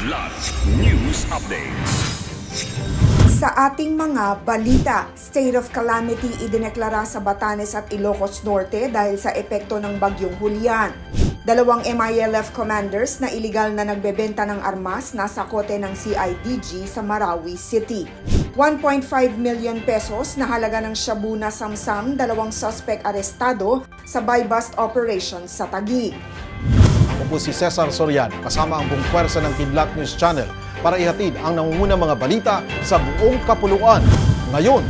Kidlat News Updates. Sa ating mga balita, state of calamity idineklara sa Batanes at Ilocos Norte dahil sa epekto ng bagyong Julian. Dalawang MILF commanders na iligal na nagbebenta ng armas nasa kote ng CIDG sa Marawi City. 1.5 million pesos na halaga ng shabu na samsam, dalawang suspect arestado sa buy-bust operation sa Taguig. Ako po si Cesar Soriano kasama ang buong pwersa ng Kidlat News Channel para ihatid ang nangungunang mga balita sa buong kapuluan. Ngayon,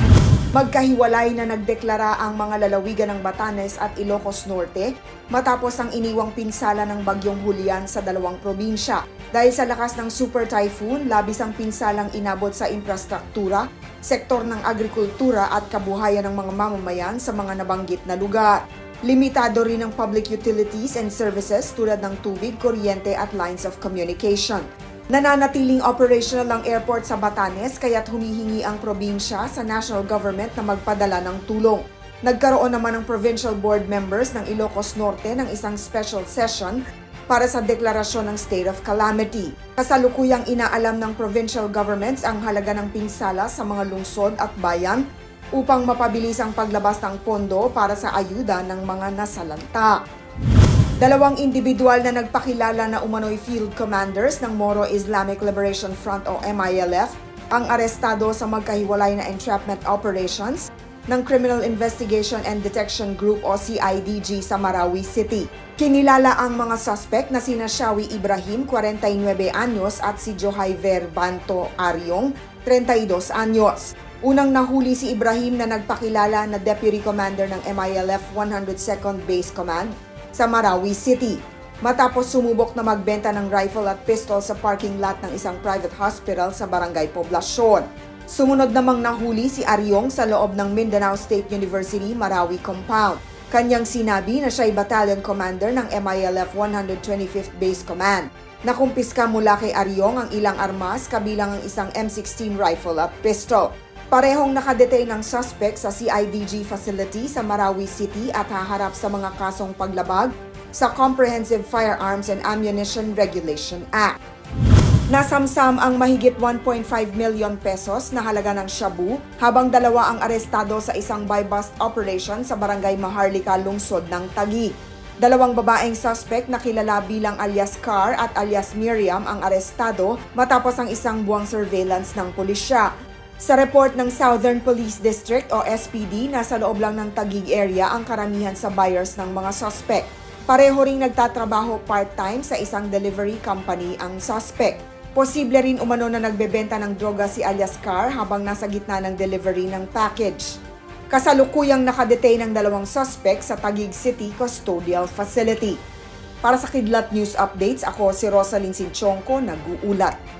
Magkahiwalay na nagdeklara ang mga lalawigan ng Batanes at Ilocos Norte matapos ang iniwang pinsala ng bagyong Julian sa dalawang probinsya. Dahil sa lakas ng super typhoon, labis ang pinsalang inabot sa infrastruktura, sektor ng agrikultura at kabuhayan ng mga mamamayan sa mga nabanggit na lugar. Limitado rin ang public utilities and services tulad ng tubig, kuryente at lines of communication. Nananatiling operational ang airport sa Batanes kaya't humihingi ang probinsya sa national government na magpadala ng tulong. Nagkaroon naman ng provincial board members ng Ilocos Norte ng isang special session para sa deklarasyon ng state of calamity. Kasalukuyang inaalam ng provincial governments ang halaga ng pinsala sa mga lungsod at bayan upang mapabilis ang paglabas ng pondo para sa ayuda ng mga nasalanta. Dalawang individual na nagpakilala na umano'y field commanders ng Moro Islamic Liberation Front o MILF ang arestado sa magkahiwalay na entrapment operations ng Criminal Investigation and Detection Group o CIDG sa Marawi City. Kinilala ang mga suspect na sina Shawi Ibrahim, 49 anyos at si Johay Verbanto Aryong, 32 anyos. Unang nahuli si Ibrahim na nagpakilala na Deputy Commander ng MILF 102nd Base Command sa Marawi City. Matapos sumubok na magbenta ng rifle at pistol sa parking lot ng isang private hospital sa Barangay Poblacion. Sumunod namang nahuli si Aryong sa loob ng Mindanao State University Marawi Compound. Kanyang sinabi na siya'y battalion commander ng MILF 125th Base Command. Nakumpiska mula kay Aryong ang ilang armas kabilang ang isang M16 rifle at pistol. Parehong nakadetain ng suspect sa CIDG facility sa Marawi City at haharap sa mga kasong paglabag sa Comprehensive Firearms and Ammunition Regulation Act. Nasamsam ang mahigit 1.5 million pesos na halaga ng shabu habang dalawa ang arestado sa isang buy-bust operation sa barangay Maharlika, lungsod ng Taguig. Dalawang babaeng suspect na kilala bilang alias Car at alias Miriam ang arestado matapos ang isang buwang surveillance ng pulisya. Sa report ng Southern Police District o SPD, nasa loob lang ng Taguig area ang karamihan sa buyers ng mga suspect. Pareho ring nagtatrabaho part-time sa isang delivery company ang suspect. Posible rin umano na nagbebenta ng droga si alias Car habang nasa gitna ng delivery ng package. Kasalukuyang nakadetain ng dalawang suspect sa Taguig City Custodial Facility. Para sa Kidlat News Updates, ako si Rosalyn Sinchonko, nag-uulat.